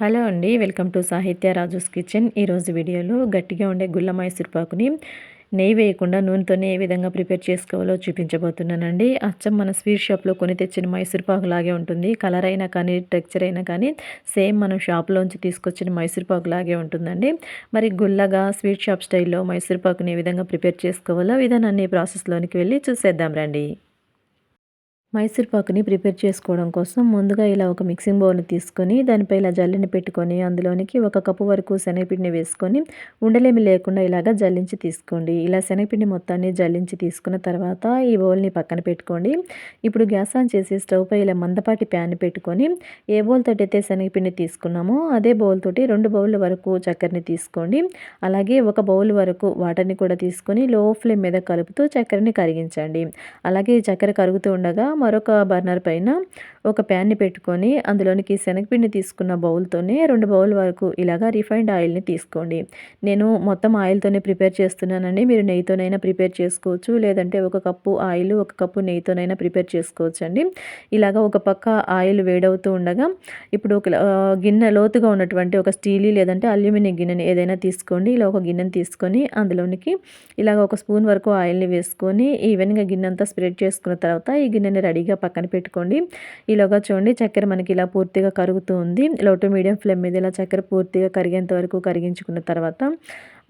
Hello అండి welcome to సాహిత్య Raju's kitchen. ఈరోజు వీడియోలో గట్టిగా ఉండే గుల్ల మైసూర్పాకుని నెయ్యి వేయకుండా నూనెతోనే ఏ విధంగా ప్రిపేర్ చేసుకోవాలో చూపించబోతున్నానండి. అచ్చం మన స్వీట్ షాప్లో కొని తెచ్చిన మైసూర్పాకు లాగే ఉంటుంది. కలర్ అయినా కానీ టెక్చర్ అయినా కానీ సేమ్ మనం షాప్లోంచి తీసుకొచ్చిన మైసూర్పాకు లాగే ఉంటుందండి. మరి గుల్లగా స్వీట్ షాప్ స్టైల్లో మైసూర్పాకుని ఏ విధంగా ప్రిపేర్ చేసుకోవాలో విధానాన్ని ప్రాసెస్లోనికి వెళ్ళి చూసేద్దాం రండి. మైసూర్ పాకుని ప్రిపేర్ చేసుకోవడం కోసం ముందుగా ఇలా ఒక మిక్సింగ్ బౌల్ని తీసుకొని దానిపై ఇలా జల్లిని పెట్టుకొని అందులోనికి ఒక కప్పు వరకు శనగపిండిని వేసుకొని ఉండలేమి లేకుండా ఇలాగ జల్లించి తీసుకోండి. ఇలా శనగపిండి మొత్తాన్ని జల్లించి తీసుకున్న తర్వాత ఈ బౌల్ని పక్కన పెట్టుకోండి. ఇప్పుడు గ్యాస్ ఆన్ చేసి స్టవ్ పై ఇలా మందపాటి ప్యాన్ పెట్టుకొని ఏ బౌల్ తోటి అయితే శనగపిండి తీసుకున్నామో అదే బౌల్ తోటి రెండు బౌల్ వరకు చక్కెరని తీసుకోండి. అలాగే ఒక బౌల్ వరకు వాటర్ని కూడా తీసుకొని లో ఫ్లేమ్ మీద కలుపుతూ చక్కెరని కరిగించండి. అలాగే చక్కెర కరుగుతూ ఉండగా మరొక బర్నర్ పైన ఒక ప్యాన్ని పెట్టుకొని అందులోనికి శనగపిండి తీసుకున్న బౌల్తోనే రెండు బౌల్ వరకు ఇలాగా రిఫైండ్ ఆయిల్ని తీసుకోండి. నేను మొత్తం ఆయిల్తోనే ప్రిపేర్ చేస్తున్నానండి. మీరు నెయ్యితోనైనా ప్రిపేర్ చేసుకోవచ్చు. లేదంటే ఒక కప్పు ఆయిల్ ఒక కప్పు నెయ్యితోనైనా ప్రిపేర్ చేసుకోవచ్చు అండి ఇలాగ ఒక పక్క ఆయిల్ వేడవుతూ ఉండగా ఇప్పుడు ఒక గిన్నె లోతుగా ఉన్నటువంటి ఒక స్టీలీ లేదంటే అల్యూమినియం గిన్నెని ఏదైనా తీసుకోండి. ఇలా ఒక గిన్నెని తీసుకొని అందులోనికి ఇలాగ ఒక స్పూన్ వరకు ఆయిల్ని వేసుకొని ఈవెన్గా గిన్నె అంతా స్ప్రెడ్ చేసుకున్న తర్వాత ఈ గిన్నెని రెడీగా పక్కన పెట్టుకోండి. ఈలోగా చూడండి చక్కెర మనకి ఇలా పూర్తిగా కరుగుతూ ఉంది. లో టు మీడియం ఫ్లేమ్ మీద ఇలా చక్కెర పూర్తిగా కరిగేంత వరకు కరిగించుకున్న తర్వాత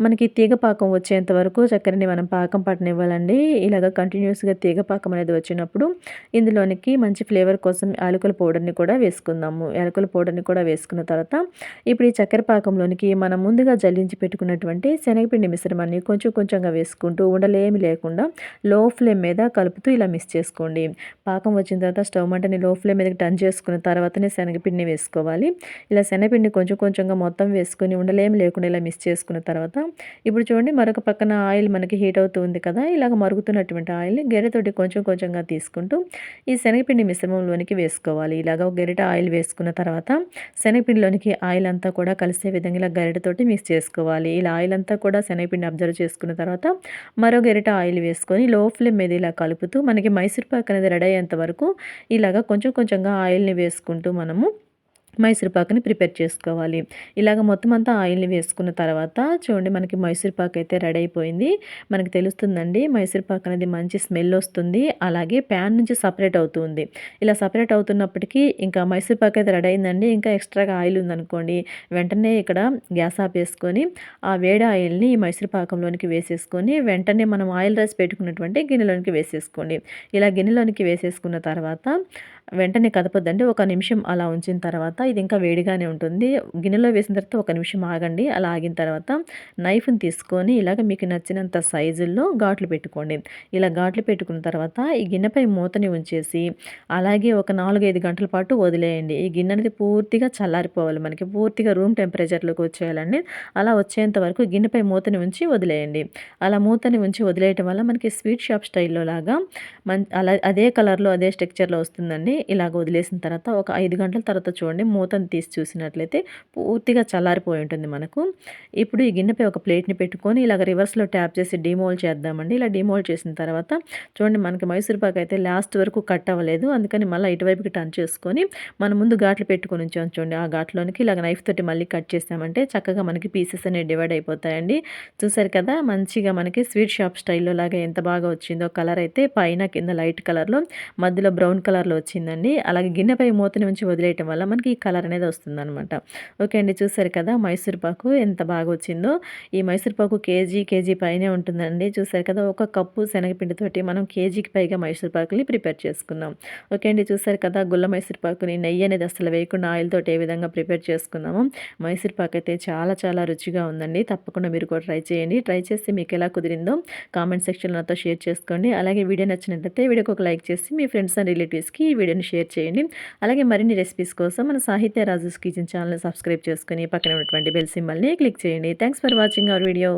మనకి తీగ పాకం వచ్చేంత వరకు చక్కెరని మనం పాకం పట్టనివ్వాలండి. ఇలాగ కంటిన్యూస్గా తీగ పాకం అనేది వచ్చినప్పుడు ఇందులోనికి మంచి ఫ్లేవర్ కోసం యాలకుల పౌడర్ని కూడా వేసుకుందాము. యాలకుల పౌడర్ని కూడా వేసుకున్న తర్వాత ఇప్పుడు ఈ చక్కెర పాకంలోనికి మనం ముందుగా జల్లించి పెట్టుకున్నటువంటి శనగపిండి మిశ్రమాన్ని కొంచెం కొంచెంగా వేసుకుంటూ ఉండలేమి లేకుండా లో ఫ్లేమ్ మీద కలుపుతూ ఇలా మిక్స్ చేసుకోండి. పాకం వచ్చిన తర్వాత స్టవ్ మంటని లో ఫ్లేమ్ మీదకి టర్న్ చేసుకున్న తర్వాతనే శనగపిండిని వేసుకోవాలి. ఇలా శనగపిండి కొంచెం కొంచెంగా మొత్తం వేసుకొని ఉండలేమి లేకుండా ఇలా మిక్స్ చేసుకున్న తర్వాత ఇప్పుడు చూడండి మరొక పక్కన ఆయిల్ మనకి హీట్ అవుతుంది కదా ఇలాగ మరుగుతున్నటువంటి ఆయిల్ని గెరెతోటి కొంచెం కొంచెంగా తీసుకుంటూ ఈ శనగపిండి మిశ్రమంలోనికి వేసుకోవాలి. ఇలాగ ఒక గెరిట ఆయిల్ వేసుకున్న తర్వాత శనగపిండిలోనికి ఆయిల్ అంతా కూడా కలిసే విధంగా ఇలా గరిటతోటి మిక్స్ చేసుకోవాలి. ఇలా ఆయిల్ అంతా కూడా శనగపిండి అబ్జర్వ్ చేసుకున్న తర్వాత మరో గెరిట ఆయిల్ వేసుకొని లో ఫ్లేమ్ మీద ఇలా కలుపుతూ మనకి మైసూర్ పాక్ అనేది రెడీ అయ్యేంత వరకు ఇలాగ కొంచెం కొంచెంగా ఆయిల్ని వేసుకుంటూ మనము మైసూర్పాకుని ప్రిపేర్ చేసుకోవాలి. ఇలాగ మొత్తం అంతా ఆయిల్ని వేసుకున్న తర్వాత చూడండి మనకి మైసూర్పాకు అయితే రెడీ అయిపోయింది. మనకి తెలుస్తుందండి మైసూర్పాకు అనేది మంచి స్మెల్ వస్తుంది. అలాగే ప్యాన్ నుంచి సపరేట్ అవుతుంది. ఇలా సపరేట్ అవుతున్నప్పటికీ ఇంకా మైసూర్పాకు అయితే రెడీ అయిందండి. ఇంకా ఎక్స్ట్రాగా ఆయిల్ ఉందనుకోండి. వెంటనే ఇక్కడ గ్యాస్ ఆపేసుకొని ఆ వేడి ఆయిల్ని ఈ మైసూర్పాకంలోనికి వేసేసుకొని వెంటనే మనం ఆయిల్ రైస్ పెట్టుకున్నటువంటి గిన్నెలోనికి వేసేసుకోండి. ఇలా గిన్నెలోనికి వేసేసుకున్న తర్వాత వెంటనే కదపొద్దండి. ఒక నిమిషం అలా ఉంచిన తర్వాత ఇది ఇంకా వేడిగానే ఉంటుంది. గిన్నెలో వేసిన తర్వాత ఒక నిమిషం ఆగండి. అలా ఆగిన తర్వాత నైఫ్ని తీసుకొని ఇలాగ మీకు నచ్చినంత సైజుల్లో ఘాట్లు పెట్టుకోండి. ఇలా ఘాట్లు పెట్టుకున్న తర్వాత ఈ గిన్నెపై మూతని ఉంచేసి అలాగే ఒక నాలుగైదు గంటల పాటు వదిలేయండి. ఈ గిన్నె అనేది పూర్తిగా చల్లారిపోవాలి మనకి. పూర్తిగా రూమ్ టెంపరేచర్లోకి వచ్చేయాలండి. అలా వచ్చేంత వరకు గిన్నెపై మూతని ఉంచి వదిలేయండి. అలా మూతని ఉంచి వదిలేయటం వల్ల మనకి స్వీట్ షాప్ స్టైల్లో లాగా మన్ అలా అదే కలర్లో అదే స్ట్రక్చర్లో వస్తుందండి. ఇలాగ వదిలేసిన తర్వాత ఒక ఐదు గంటల తర్వాత చూడండి. మూతను తీసి చూసినట్లయితే పూర్తిగా చల్లారిపోయి ఉంటుంది మనకు. ఇప్పుడు ఈ గిన్నెపై ఒక ప్లేట్ని పెట్టుకొని ఇలాగ రివర్స్లో ట్యాప్ చేసి డిమోల్ చేద్దామండి. ఇలా డిమోల్డ్ చేసిన తర్వాత చూడండి మనకి మైసూర్ పాక్ అయితే లాస్ట్ వరకు కట్ అవ్వలేదు. అందుకని మళ్ళీ ఇటువైపుకి టర్న్ చేసుకొని మనం ముందు ఘాట్లు పెట్టుకొని ఉంచాం చూడండి. ఆ ఘాట్లోనికి ఇలాగ నైఫ్ తోటి మళ్ళీ కట్ చేసామంటే చక్కగా మనకి పీసెస్ అనేవి డివైడ్ అయిపోతాయండి. చూసారు కదా మంచిగా మనకి స్వీట్ షాప్ స్టైల్లో లాగా ఎంత బాగా వచ్చిందో కలర్ అయితే పైన కింద లైట్ కలర్లో మధ్యలో బ్రౌన్ కలర్లో వచ్చిందండి. అలాగే గిన్నెపై మూతని ఉంచి వదిలేయటం వల్ల మనకి కలర్ అనేది వస్తుందనమాట ఓకే అండి చూసారు కదా మైసూర్ పాకు ఎంత బాగా వచ్చిందో. ఈ మైసూర్ పాకు కేజీ కేజీ పైనే ఉంటుందండి. చూసారు కదా ఒక కప్పు శనగపిండితోటి మనం కేజీకి పైగా మైసూర్ పాకుని ప్రిపేర్ చేసుకుందాం. ఓకే అండి చూసారు కదా గుల్ల మైసూర్ పాకుని నెయ్యి అనేది అసలు వేయకుండా ఆయిల్ తోటి ఏ విధంగా ప్రిపేర్ చేసుకున్నాము మైసూర్పాకు అయితే చాలా చాలా రుచిగా ఉందండి. తప్పకుండా మీరు కూడా ట్రై చేయండి. ట్రై చేసి మీకు ఎలా కుదిరిందో కామెంట్ సెక్షన్లో నాతో షేర్ చేసుకోండి. అలాగే వీడియో నచ్చినట్లయితే వీడియోకి ఒక లైక్ చేసి మీ ఫ్రెండ్స్ అండ్ రిలేటివ్స్కి ఈ వీడియోని షేర్ చేయండి. అలాగే మరిన్ని రెసిపీస్ కోసం మన సాహిత్య రాజుస్ కిచెన్ ఛానల్ సబ్స్క్రైబ్ చేసుకుని పక్కన ఉన్నటువంటి బెల్ సింబల్ని క్లిక్ చేయండి. Thanks for watching our video